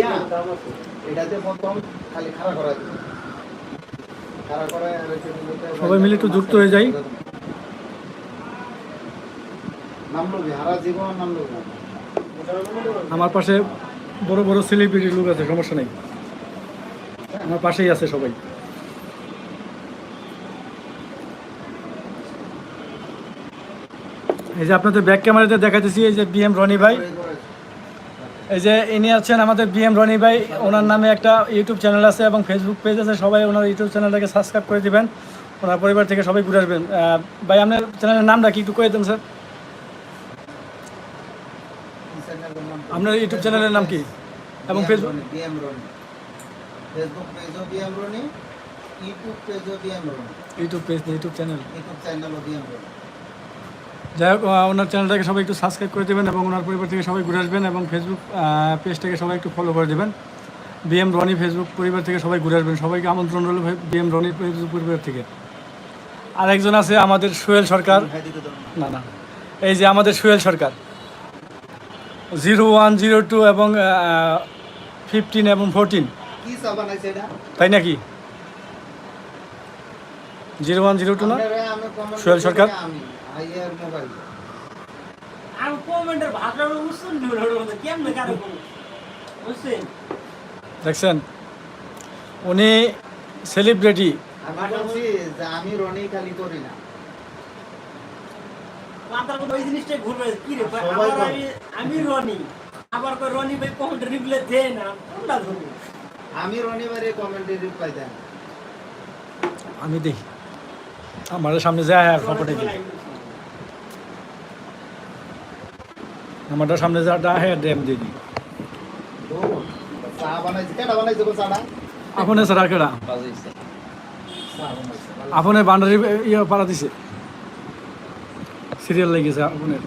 দিয়া এটাতে প্রথম খালি খাড়া করা খাড়া করা সবাই মিলে একটু যুক্ত হয়ে যাই। আমার পাশে বড় বড় সেলিব্রিটি লোক আছে সমস্যা নেই। আমার পাশেই আছে সবাই। এই যে আপনাদের ব্যাক ক্যামেরাতে দেখাতেছি এই যে বিএম রনি ভাই। এই যে ইনি আছেন আমাদের বিএম রনি ভাই ওনার নামে একটা ইউটিউব চ্যানেল আছে এবং ফেসবুক পেজ আছে সবাই ওনার ইউটিউব চ্যানেলটাকে সাবস্ক্রাইব করে দিবেন। ওনার পরিবার থেকে সবাই ঘুরে আসবেন। ভাই আপনার চ্যানেলের নামটা কি একটু করে দেন স্যার? আপনার ইউটিউব চ্যানেলের নাম কি? এবং ফেসবুক রনি, রনি। ফেসবুক পেজও BM Roni YouTube পেজও BM Roni. YouTube page YouTube channel YouTube চ্যানেলও BM Roni. যাই হোক ওনার চ্যানেলটাকে সবাই একটু সাবস্ক্রাইব করে দেবেন এবং ওনার পরিবার থেকে সবাই ঘুরে আসবেন এবং ফেসবুক পেজটাকে সবাই একটু ফলো করে দেবেন। বিএম রনি ফেসবুক পরিবার থেকে সবাই ঘুরে আসবেন। সবাইকে আমন্ত্রণ রইল বিএম রনি ফেসবুক পরিবার থেকে। আরেকজন আছে আমাদের সোহেল সরকার। না না। এই যে আমাদের Sohel Sarkar. Zero one zero two এবং ফিফটিন এবং ফোরটিন তাই নাকি? জিরো ওয়ান জিরো টু না? সোহেল সরকার? আইয়ার মোবাইল আর কমেন্টের ভাষা বুঝছেন কেমনে কারও বুঝছেন? দেখছেন উনি সেলিব্রিটি আমি রনি খালি করি না। ওই জিনিসটাই ঘুরবে কি রে। আমি রনি। আবার কই রনি ভাই কমেন্ট রিপ্লাই দেয় না কোনটা ধরবো? আমি রনিবারে কমেন্টে রিপ্লাই দেন আমি দেখি। আমার সামনে যায় আর ফটোটা আমারটা সামনে যা ডা হ্যাঁ ড্যাম দিয়ে দিই। তো চা বানাইছে কেডা বানাইছে গো চাটা? আপনে সারা কেডা? চা আপনে বান্ডারি ইয়ে পাড়া দিছে। সিরিয়াল লেগেছে আপনার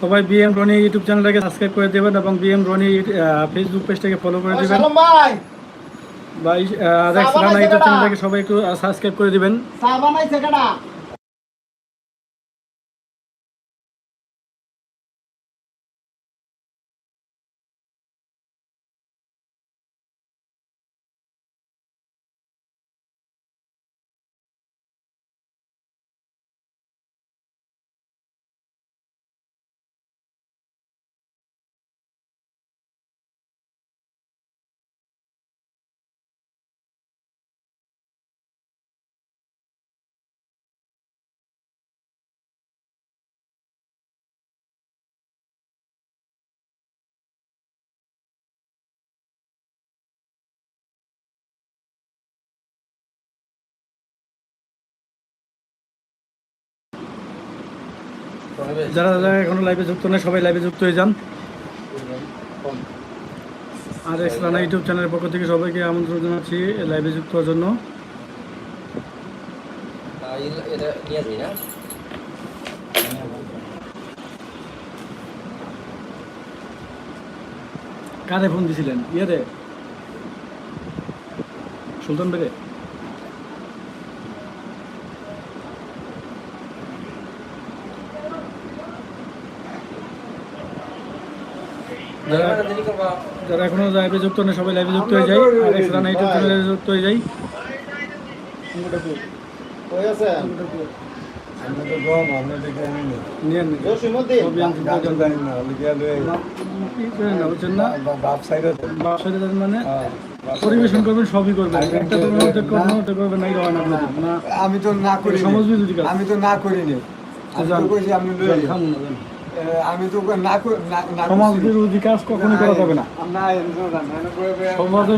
সবাই বিএম রনি ইউটিউব চ্যানেলটাকে সাবস্ক্রাইব করে দেবেন এবং বিএম রনি ফেসবুক পেজটাকে ফলো করে দেবেন। ভাই! রানা ইউটিউব চ্যানেলটাকে সবাই একটু সাবস্ক্রাইব করে দিবেন। যারা যারা এখনও লাইভে যুক্ত নেই সবাই লাইভে যুক্ত হয়ে যান। আর এক্স রানা ইউটিউব চ্যানেলের পক্ষ থেকে সবাইকে আমন্ত্রণ জানাচ্ছি লাইভে যুক্ত হওয়ার জন্য। কারে ফোন দিছিলেন? ইয়ে দে সুলতান বেরে যারা দেরি করবা যারা এখনও লাইভে যুক্ত নেই সবাই লাইভে যুক্ত হয়ে যায় আর চ্যানেলে যুক্ত হয়ে যাই। না। না। করেন না না মানে পরিবেশন করবেন সবই করবেন। একটা করবেন করবেন নাই হয় না আমি তো না করি বিরোধী আমি তো না করি নি আমি তো কইছি আমি খামু না, আমি তো সমাজ বিরোধী কাজ করা যাবে সমাজে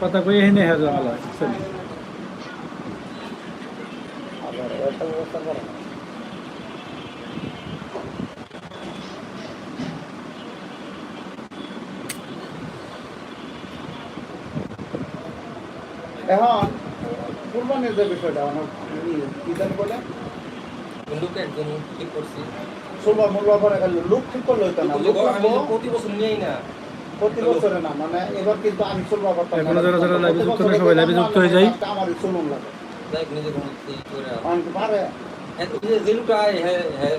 কথা কই এখানে হ্যাঁ কুরবানির যে বিষয়টা আমার ই- কি জানি বলে লোক একজন ঠিক করছি। মূল্য করে খালি লুক ঠিক করলে হইতো না। লুক আমি প্রতি বছর নিয়েই না। প্রতি বছরে না মানে এবার কিন্তু আমি সুলভ করতাম না। যারা যারা live যুক্ত নেই, সবাই live যুক্ত হয়ে যাই। আমারই চলুন লাগে। যাই নিজে কোনো ই করে কি পারে। হ্যাঁ যে লোকটা হ্যাঁ হ্যাঁ।